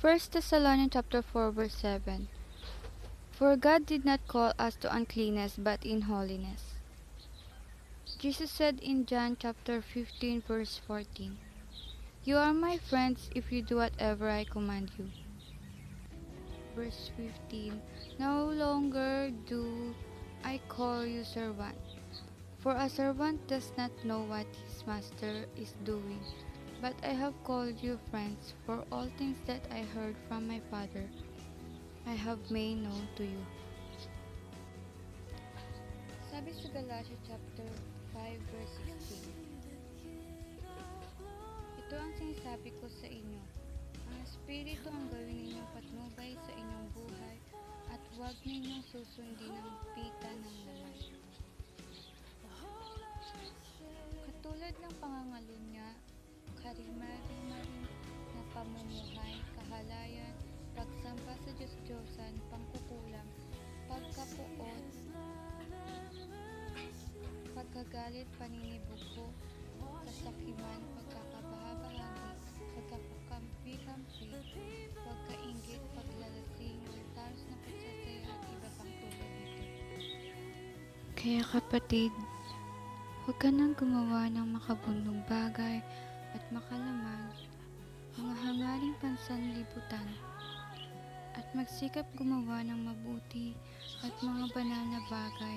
1 Thessalonians chapter 4 verse 7 For God did not call us to uncleanness but in holiness. Jesus said in John chapter 15 verse 14 You are my friends if you do whatever I command you. Verse 15 No longer do I call you servant for a servant does not know what his master is doing But I have called you friends, for all things that I heard from my Father, I have made known to you. Sabi sa Galatia chapter 5 verse 16. Ito ang sinasabi ko sa inyo. Ang Espiritu ang gawin ninyong patnubay sa inyong buhay at huwag ninyong susundin ang pita karimari-maring na pamumuhay, kahalayan, pagsamba sa Diyos-Diyosan, pangkukulang, pagkapuot, pagkagalit, paninibugho, kasakiman, pagkakabahabahagi, pagkakakampi-kampi, pagkaingit, paglalasing, taros na pagsasaya at iba pang tulad nito. Kaya kapatid, huwag ka nang gumawa ng makabundong bagay at makalaman, mga hangaring pansanlibutan, at magsikap gumawa ng mabuti at mga banal na bagay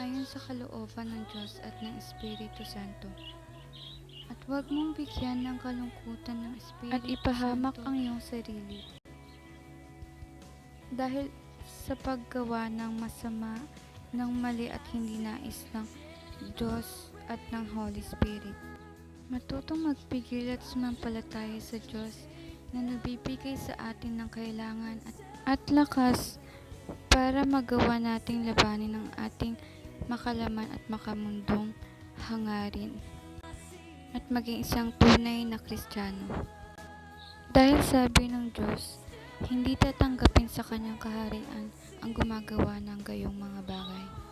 ayon sa kalooban ng Diyos at ng Espiritu Santo. At huwag mong bigyan ng kalungkutan ng Espiritu at ipahamak ang iyong sarili. Dahil sa paggawa ng masama, ng mali at hindi nais ng Diyos at ng Holy Spirit. Matutong magpigil at sumampalataya sa Diyos na nagbibigay sa atin ng kailangan at, at lakas para magawa nating labanin ang ating makalaman at makamundong hangarin at maging isang tunay na Kristiyano. Dahil sabi ng Diyos, hindi tatanggapin sa kanyang kaharian ang gumagawa ng gayong mga bagay.